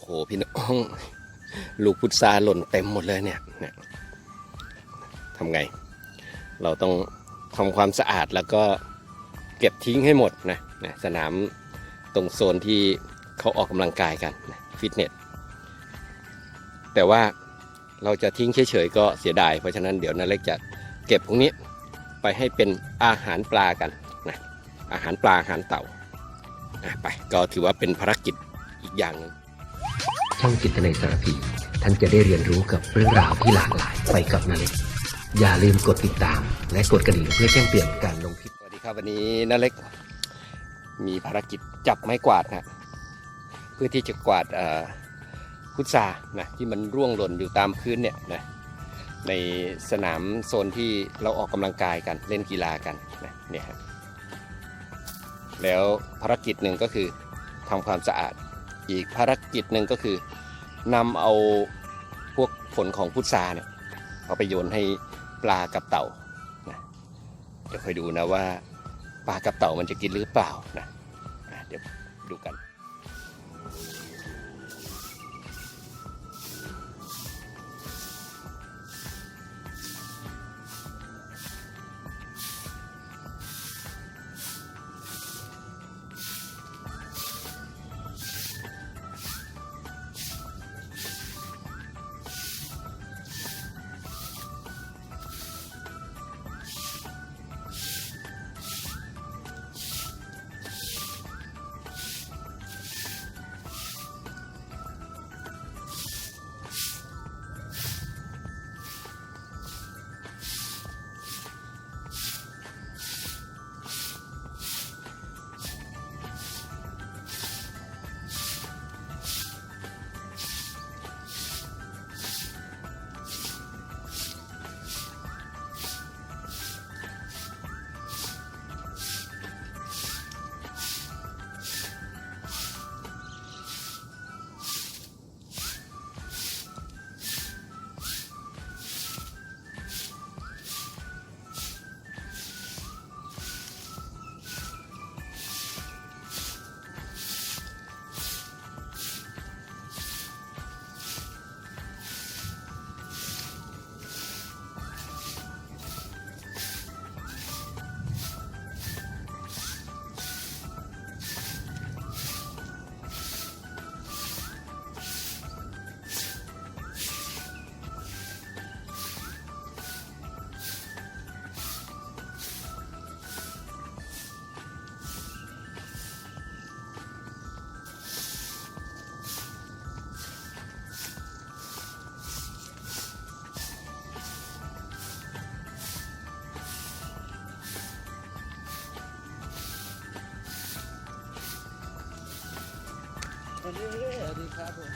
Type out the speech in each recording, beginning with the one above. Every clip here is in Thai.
โหพี่น้องลูกพุทราหล่นเต็มหมดเลยเนี่ยเนี่ยทำไง เราต้องทำความสะอาดแล้วก็เก็บทิ้งให้หมดนะนะสนามตรงโซนที่เขาออกกำลังกายกันนะฟิตเนสแต่ว่าเราจะทิ้งเฉยๆก็เสียดาย เพราะฉะนั้นเดี๋ยวนาเล็กจะเก็บพวกนี้ไปให้เป็นอาหารปลากันนะอาหารปลาอาหารเต่านะไปก็ถือว่าเป็นภารกิจอีกอย่างนึง ช่องจิตในสารพีท่านจะได้เรียนรู้กับเรื่องราวที่หลากหลายไปกับนาเล็กอย่าลืมกดติดตาม และกดกระดิ่งเพื่อแจ้งเตือนการลงคลิปสวัสดีครับวันนี้นาเล็ก มีภารกิจจับไม้กวาดนะเพื่อที่จะกวาดพุทรานะที่มันร่วงหล่นอยู่ตามพื้นเนี่ยนะในสนามโซนที่เราออกกำลังกายกันเล่นกีฬากันนะเนี่ยแล้วภารกิจหนึ่งก็คือทำความสะอาด อีกภารกิจหนึ่งก็คือนำเอาพวกผลของพุทราเนี่ยเอาไปโยนให้ปลากับเต่านะเดี๋ยวคอยดูนะว่าปลากับเต่ามันจะกินหรือเปล่านะอะเดี๋ยวดูกัน ดีครับผม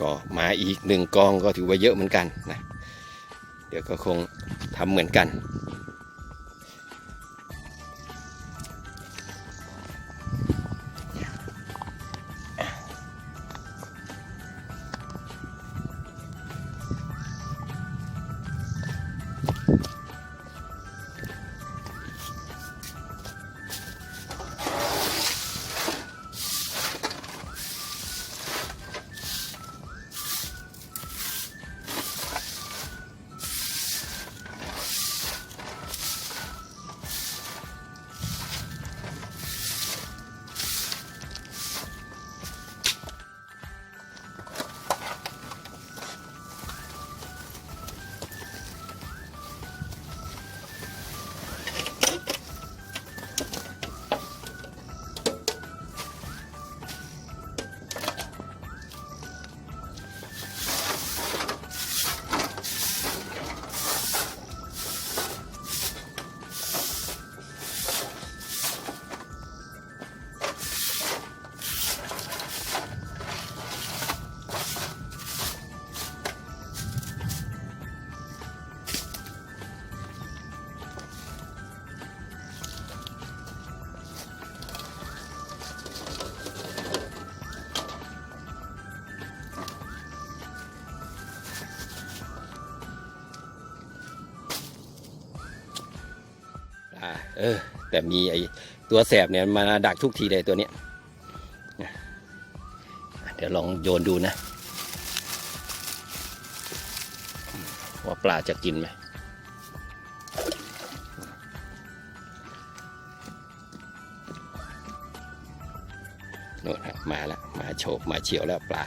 ก็มาอีกหนึ่งกองก็ถือว่าเยอะเหมือนกันนะเดี๋ยวก็คงทำเหมือนกัน อ่าเออ แต่มีไอตัวแสบเนี่ยมาดักทุกทีเลยตัวเนี้ยเดี๋ยวลองโยนดูนะ ว่าปลาจะกินไหมโน่นฮะมาแล้วมาโฉบมาเฉียวแล้วปลา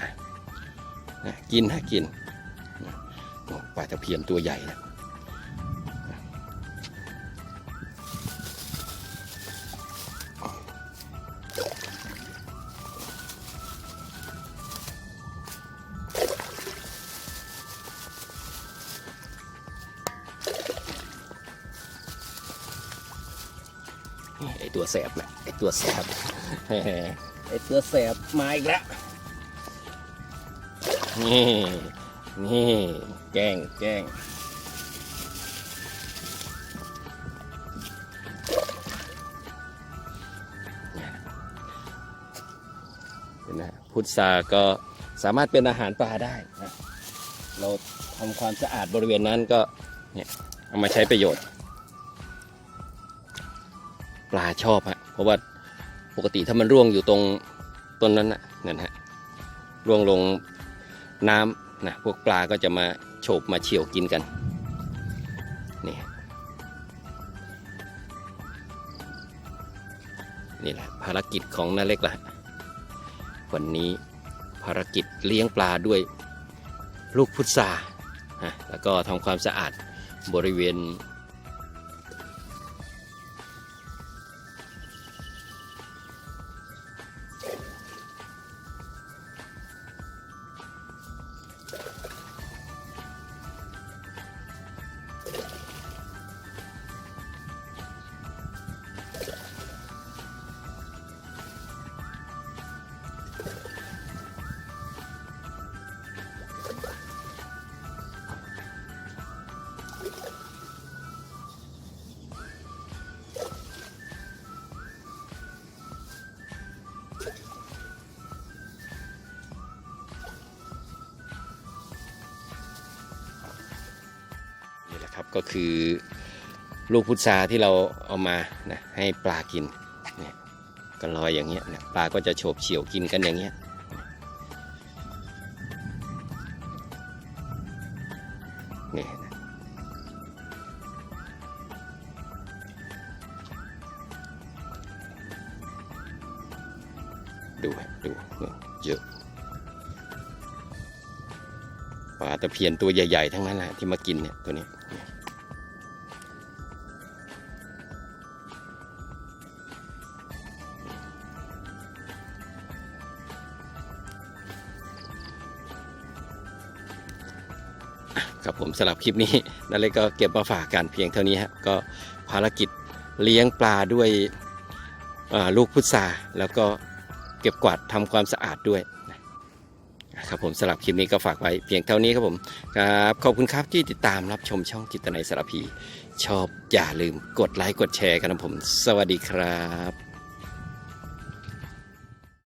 นะกินฮะกินปลาตะเพียนตัวใหญ่นะ ตัวแสบนะไอตัวแสบไอตัวแสบมาอีกแล้วนี่นี่แกล้งแกล้งเห็นไหมพุทราก็สามารถเป็นอาหารปลาได้นะเราทำความสะอาดบริเวณนั้นก็เนี่ยเอามาใช้ประโยชน์ ปลาชอบฮะเพราะว่าปกติถ้ามันร่วงอยู่ตรงต้นนั้นนะนั่นฮะร่วงลงน้ำนะพวกปลาก็จะมาโฉบมาเฉี่ยวกินกันนี่นี่แหละภารกิจของนาเล็กละวันนี้ภารกิจเลี้ยงปลาด้วยลูกพุทราฮะแล้วก็ทำความสะอาดบริเวณ ก็คือลูกพุทราที่เราเอามานะให้ปลากินเนี่ยก็ลอยอย่างเงี้ยนะปลาก็จะโฉบเฉี่ยวกินกันอย่างเงี้ยนี่ดูดูเยอะปลาตะเพียนตัวใหญ่ ๆ ทั้งนั้นแหละที่มากินเนี่ยตัวนี้ ครับผมสำหรับคลิปนี้นั่นเลยก็เก็บมาฝากกันเพียงเท่านี้ฮะก็ภารกิจเลี้ยงปลาด้วยลูกพุทราแล้วก็เก็บกวาดทำความสะอาดด้วยครับผมสำหรับคลิปนี้ก็ฝากไว้เพียงเท่านี้ครับผมครับขอบคุณครับที่ติดตามรับชมช่องจิตนาสารพี ชอบอย่าลืมกดไลค์กดแชร์กันนะผม สวัสดีครับ